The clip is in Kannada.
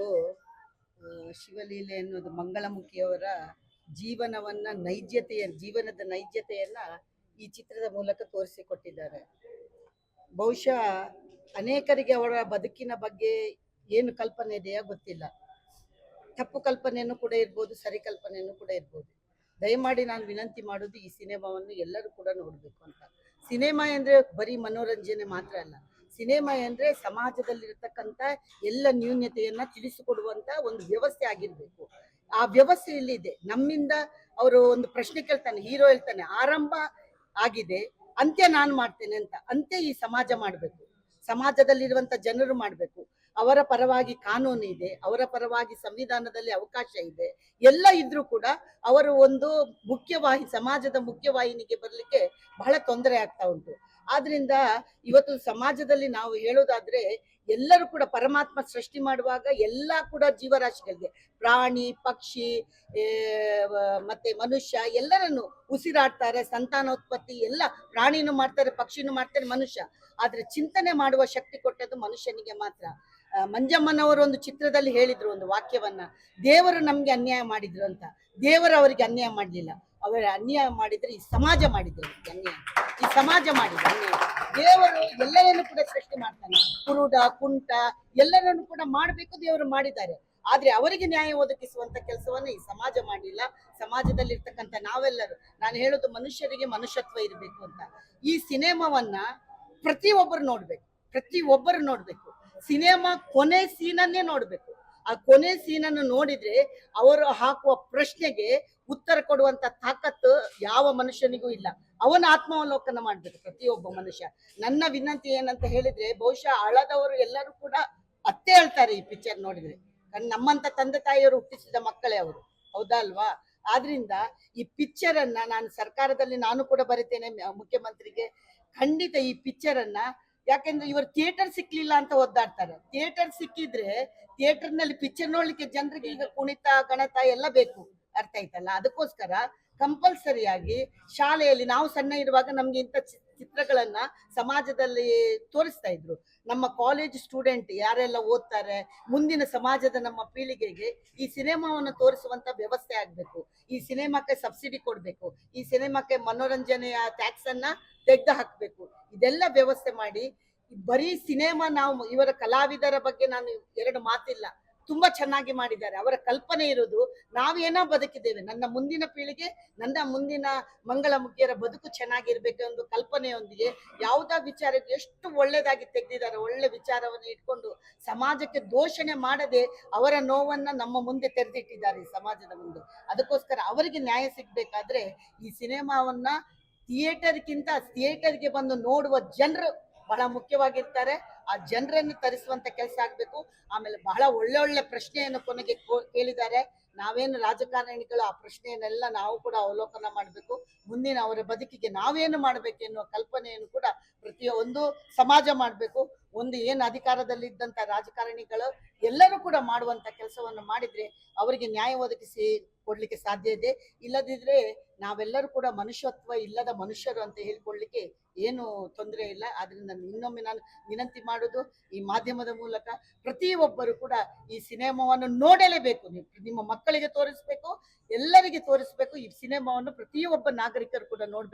ಇವತ್ತು ಶಿವಲೀಲೆ ಅನ್ನೋದು ಮಂಗಳಮುಖಿಯವರ ಜೀವನವನ್ನ ನೈಜ್ಯತೆಯ ಜೀವನದ ನೈಜತೆಯನ್ನ ಈ ಚಿತ್ರದ ಮೂಲಕ ತೋರಿಸಿಕೊಟ್ಟಿದ್ದಾರೆ. ಬಹುಶಃ ಅನೇಕರಿಗೆ ಅವರ ಬದುಕಿನ ಬಗ್ಗೆ ಏನು ಕಲ್ಪನೆ ಇದೆಯಾ ಗೊತ್ತಿಲ್ಲ. ತಪ್ಪು ಕಲ್ಪನೆಯನ್ನು ಕೂಡ ಇರ್ಬೋದು, ಸರಿ ಕಲ್ಪನೆಯನ್ನು ಕೂಡ ಇರ್ಬೋದು. ದಯಮಾಡಿ ನಾನು ವಿನಂತಿ ಮಾಡೋದು ಈ ಸಿನಿಮಾವನ್ನು ಎಲ್ಲರೂ ಕೂಡ ನೋಡಬೇಕು ಅಂತ. ಸಿನಿಮಾ ಅಂದ್ರೆ ಬರೀ ಮನೋರಂಜನೆ ಮಾತ್ರ ಅಲ್ಲ ಸಿನಿಮಾ ಅಂದ್ರೆ ಸಮಾಜದಲ್ಲಿರ್ತಕ್ಕಂಥ ಎಲ್ಲ ನ್ಯೂನ್ಯತೆಯನ್ನ ತಿಳಿಸಿಕೊಡುವಂತ ಒಂದು ವ್ಯವಸ್ಥೆ ಆಗಿರ್ಬೇಕು. ಆ ವ್ಯವಸ್ಥೆ ಇಲ್ಲಿದೆ. ನಮ್ಮಿಂದ ಅವರು ಒಂದು ಪ್ರಶ್ನೆ ಕೇಳ್ತಾನೆ, ಹೀರೋ ಹೇಳ್ತಾನೆ, ಆರಂಭ ಆಗಿದೆ, ಅಂತ್ಯ ನಾನು ಮಾಡ್ತೇನೆ ಅಂತ. ಅಂತ್ಯ ಈ ಸಮಾಜ ಮಾಡಬೇಕು. ಸಮಾಜದಲ್ಲಿರುವಂತ ಜನರು ಮಾಡಬೇಕು. ಅವರ ಪರವಾಗಿ ಕಾನೂನು ಇದೆ, ಅವರ ಪರವಾಗಿ ಸಂವಿಧಾನದಲ್ಲಿ ಅವಕಾಶ ಇದೆ. ಎಲ್ಲ ಇದ್ರೂ ಕೂಡ ಅವರು ಒಂದು ಮುಖ್ಯವಾಹಿ, ಸಮಾಜದ ಮುಖ್ಯವಾಹಿನಿಗೆ ಬರಲಿಕ್ಕೆ ಬಹಳ ತೊಂದರೆ ಆಗ್ತಾ ಉಂಟು. ಆದ್ರಿಂದ ಇವತ್ತು ಸಮಾಜದಲ್ಲಿ ನಾವು ಹೇಳೋದಾದ್ರೆ ಎಲ್ಲರೂ ಕೂಡ ಪರಮಾತ್ಮ ಸೃಷ್ಟಿ ಮಾಡುವಾಗ ಎಲ್ಲ ಕೂಡ ಜೀವರಾಶಿಗಳಿಗೆ ಪ್ರಾಣಿ, ಪಕ್ಷಿ ಮತ್ತೆ ಮನುಷ್ಯ ಎಲ್ಲರನ್ನು ಉಸಿರಾಡ್ತಾರೆ, ಸಂತಾನೋತ್ಪತ್ತಿ ಎಲ್ಲ ಪ್ರಾಣಿನೂ ಮಾಡ್ತಾರೆ, ಪಕ್ಷಿನೂ ಮಾಡ್ತಾರೆ ಮನುಷ್ಯ. ಆದ್ರೆ ಚಿಂತನೆ ಮಾಡುವ ಶಕ್ತಿ ಕೊಟ್ಟದ್ದು ಮನುಷ್ಯನಿಗೆ ಮಾತ್ರ. ಮಂಜಮ್ಮನವರು ಒಂದು ಚಿತ್ರದಲ್ಲಿ ಹೇಳಿದ್ರು ಒಂದು ವಾಕ್ಯವನ್ನ, ದೇವರು ನಮ್ಗೆ ಅನ್ಯಾಯ ಮಾಡಿದ್ರು ಅಂತ. ದೇವರು ಅವರಿಗೆ ಅನ್ಯಾಯ ಮಾಡಲಿಲ್ಲ. ಅವರ ಅನ್ಯಾಯ ಮಾಡಿದ್ರೆ ಈ ಸಮಾಜ ಮಾಡಿದ್ರು. ಅನ್ಯಾಯ. ಈ ಸಮಾಜ ಮಾಡಿದ್ರು. ಅನ್ಯಾಯ. ದೇವರು ಎಲ್ಲರನ್ನು ಕೂಡ ಸೃಷ್ಟಿ ಮಾಡ್ತಾನೆ. ಕುರುಡ, ಕುಂಟ ಎಲ್ಲರನ್ನು ಕೂಡ ಮಾಡಬೇಕು ದೇವರು ಮಾಡಿದ್ದಾರೆ. ಆದ್ರೆ ಅವರಿಗೆ ನ್ಯಾಯ ಒದಗಿಸುವಂತ ಕೆಲಸವನ್ನ ಈ ಸಮಾಜ ಮಾಡಿಲ್ಲ. ಸಮಾಜದಲ್ಲಿ ಇರ್ತಕ್ಕಂಥ ನಾವೆಲ್ಲರೂ. ನಾನು ಹೇಳೋದು ಮನುಷ್ಯರಿಗೆ ಮನುಷ್ಯತ್ವ ಇರಬೇಕು ಅಂತ. ಈ ಸಿನಿಮಾವನ್ನ ಪ್ರತಿಯೊಬ್ಬರು ನೋಡ್ಬೇಕು. ಪ್ರತಿ ಒಬ್ಬರು ನೋಡ್ಬೇಕು. ಸಿನಿಮಾ ಕೊನೆ ಸೀನನ್ನೇ ನೋಡ್ಬೇಕು. ಆ ಕೊನೆ ಸೀನನ್ನು ನೋಡಿದ್ರೆ ಅವರು ಹಾಕುವ ಪ್ರಶ್ನೆಗೆ ಉತ್ತರ ಕೊಡುವಂತ ತಾಕತ್ತು ಯಾವ ಮನುಷ್ಯನಿಗೂ ಇಲ್ಲ. ಅವನ ಆತ್ಮಾವಲೋಕನ ಮಾಡ್ಬೇಕು ಪ್ರತಿಯೊಬ್ಬ ಮನುಷ್ಯ. ನನ್ನ ವಿನಂತಿ ಏನಂತ ಹೇಳಿದ್ರೆ ಬಹುಶಃ ಅಳದವರು ಎಲ್ಲರೂ ಕೂಡ ಅತ್ತೆ ಹೇಳ್ತಾರೆ ಈ ಪಿಕ್ಚರ್ ನೋಡಿದ್ರೆ. ನಮ್ಮಂತ ತಂದೆ ತಾಯಿಯವರು ಹುಟ್ಟಿಸಿದ ಮಕ್ಕಳೇ ಅವರು. ಹೌದಾ ಅಲ್ವಾ? ಆದ್ರಿಂದ ಈ ಪಿಕ್ಚರ್ ಅನ್ನ ನಾನು ಸರ್ಕಾರದಲ್ಲಿ ನಾನು ಕೂಡ ಬರಿತೇನೆ ಮುಖ್ಯಮಂತ್ರಿಗೆ. ಖಂಡಿತ ಈ ಪಿಕ್ಚರ್ ಅನ್ನ ಯಾಕೆಂದ್ರೆ ಇವರು ಥಿಯೇಟರ್ ಸಿಕ್ಲಿಲ್ಲ ಅಂತ ಒದ್ದಾಡ್ತಾರೆ. ಥಿಯೇಟರ್ ಸಿಕ್ಕಿದ್ರೆ ಥಿಯೇಟರ್ನಲ್ಲಿ ಪಿಕ್ಚರ್ ನೋಡ್ಲಿಕ್ಕೆ ಜನರಿಗೆ ಈಗ ಕುಣಿತ, ಗಣತ ಎಲ್ಲ ಬೇಕು. ಅರ್ಥ ಆಯ್ತಲ್ಲ? ಅದಕ್ಕೋಸ್ಕರ ಕಂಪಲ್ಸರಿಯಾಗಿ ಶಾಲೆಯಲ್ಲಿ ನಾವು ಸಣ್ಣ ಇರುವಾಗ ನಮ್ಗೆ ಇಂಥ ಚಿತ್ರಗಳನ್ನ ಸಮಾಜದಲ್ಲಿ ತೋರಿಸ್ತಾ ಇದ್ರು. ನಮ್ಮ ಕಾಲೇಜ್ ಸ್ಟೂಡೆಂಟ್ ಯಾರೆಲ್ಲ ಓದ್ತಾರೆ, ಮುಂದಿನ ಸಮಾಜದ ನಮ್ಮ ಪೀಳಿಗೆಗೆ ಈ ಸಿನಿಮಾವನ್ನು ತೋರಿಸುವಂತ ವ್ಯವಸ್ಥೆ ಆಗ್ಬೇಕು. ಈ ಸಿನಿಮಾಕ್ಕೆ ಸಬ್ಸಿಡಿ ಕೊಡ್ಬೇಕು. ಈ ಸಿನಿಮಾಕ್ಕೆ ಮನೋರಂಜನೆಯ ಟ್ಯಾಕ್ಸ್ ಅನ್ನ ತೆಗ್ದು ಹಾಕ್ಬೇಕು. ಇದೆಲ್ಲ ವ್ಯವಸ್ಥೆ ಮಾಡಿ ಬರೀ ಸಿನಿಮಾ ನಾವು ಇವರ ಕಲಾವಿದರ ಬಗ್ಗೆ ನಾನು ಎರಡು ಮಾತಿಲ್ಲ. ತುಂಬಾ ಚೆನ್ನಾಗಿ ಮಾಡಿದ್ದಾರೆ. ಅವರ ಕಲ್ಪನೆ ಇರೋದು ನಾವೇನೋ ಬದುಕಿದ್ದೇವೆ. ನನ್ನ ಮುಂದಿನ ಪೀಳಿಗೆ, ನನ್ನ ಮುಂದಿನ ಮಂಗಳ ಮುಖಿಯರ ಬದುಕು ಚೆನ್ನಾಗಿರ್ಬೇಕು ಒಂದು ಕಲ್ಪನೆಯೊಂದಿಗೆ ಯಾವುದೋ ವಿಚಾರಕ್ಕೆ ಎಷ್ಟು ಒಳ್ಳೇದಾಗಿ ತೆಗೆದಿದ್ದಾರೆ, ಒಳ್ಳೆ ವಿಚಾರವನ್ನು ಇಟ್ಕೊಂಡು ಸಮಾಜಕ್ಕೆ ದೋಷಣೆ ಮಾಡದೆ ಅವರ ನೋವನ್ನ ನಮ್ಮ ಮುಂದೆ ತೆರೆದಿಟ್ಟಿದ್ದಾರೆ ಸಮಾಜದ ಮುಂದೆ. ಅದಕ್ಕೋಸ್ಕರ ಅವರಿಗೆ ನ್ಯಾಯ ಸಿಗ್ಬೇಕಾದ್ರೆ ಈ ಸಿನಿಮಾವನ್ನ ಥಿಯೇಟರ್ಗಿಂತ ಥಿಯೇಟರ್ಗೆ ಬಂದು ನೋಡುವ ಜನರು ಬಹಳ ಮುಖ್ಯವಾಗಿರ್ತಾರೆ. ಆ ಜನರನ್ನು ತರಿಸುವಂತ ಕೆಲಸ ಆಗ್ಬೇಕು. ಆಮೇಲೆ ಬಹಳ ಒಳ್ಳೆ ಒಳ್ಳೆ ಪ್ರಶ್ನೆಯನ್ನು ಕೊನೆಗೆ ಕೇಳಿದ್ದಾರೆ. ನಾವೇನು ರಾಜಕಾರಣಿಗಳು ಆ ಪ್ರಶ್ನೆಯನ್ನೆಲ್ಲ ನಾವು ಕೂಡ ಅವಲೋಕನ ಮಾಡಬೇಕು. ಮುಂದಿನ ಅವರ ಬದುಕಿಗೆ ನಾವೇನು ಮಾಡಬೇಕು ಎನ್ನುವ ಕಲ್ಪನೆಯನ್ನು ಕೂಡ ಪ್ರತಿಯೊಂದು ಸಮಾಜ ಮಾಡಬೇಕು. ಒಂದು ಏನು ಅಧಿಕಾರದಲ್ಲಿದ್ದಂತ ರಾಜಕಾರಣಿಗಳು ಎಲ್ಲರೂ ಕೂಡ ಮಾಡುವಂತ ಕೆಲಸವನ್ನು ಮಾಡಿದ್ರೆ ಅವರಿಗೆ ನ್ಯಾಯ ಒದಗಿಸಿ ಕೊಡ್ಲಿಕ್ಕೆ ಸಾಧ್ಯ ಇದೆ. ಇಲ್ಲದಿದ್ರೆ ನಾವೆಲ್ಲರೂ ಕೂಡ ಮನುಷ್ಯತ್ವ ಇಲ್ಲದ ಮನುಷ್ಯರು ಅಂತ ಹೇಳ್ಕೊಳ್ಳಿಕ್ಕೆ ಏನು ತೊಂದರೆ ಇಲ್ಲ. ಆದ್ರಿಂದ ಇನ್ನೊಮ್ಮೆ ನಾನು ವಿನಂತಿ ಮಾಡುದು, ಈ ಮಾಧ್ಯಮದ ಮೂಲಕ ಪ್ರತಿಯೊಬ್ಬರು ಕೂಡ ಈ ಸಿನಿಮಾವನ್ನು ನೋಡಲೇಬೇಕು. ನಿಮ್ಮ ಮಕ್ಕಳಿಗೆ ತೋರಿಸ್ಬೇಕು, ಎಲ್ಲರಿಗೆ ತೋರಿಸ್ಬೇಕು. ಈ ಸಿನಿಮಾವನ್ನು ಪ್ರತಿಯೊಬ್ಬ ನಾಗರಿಕರು ಕೂಡ ನೋಡ್ಬೇಕು.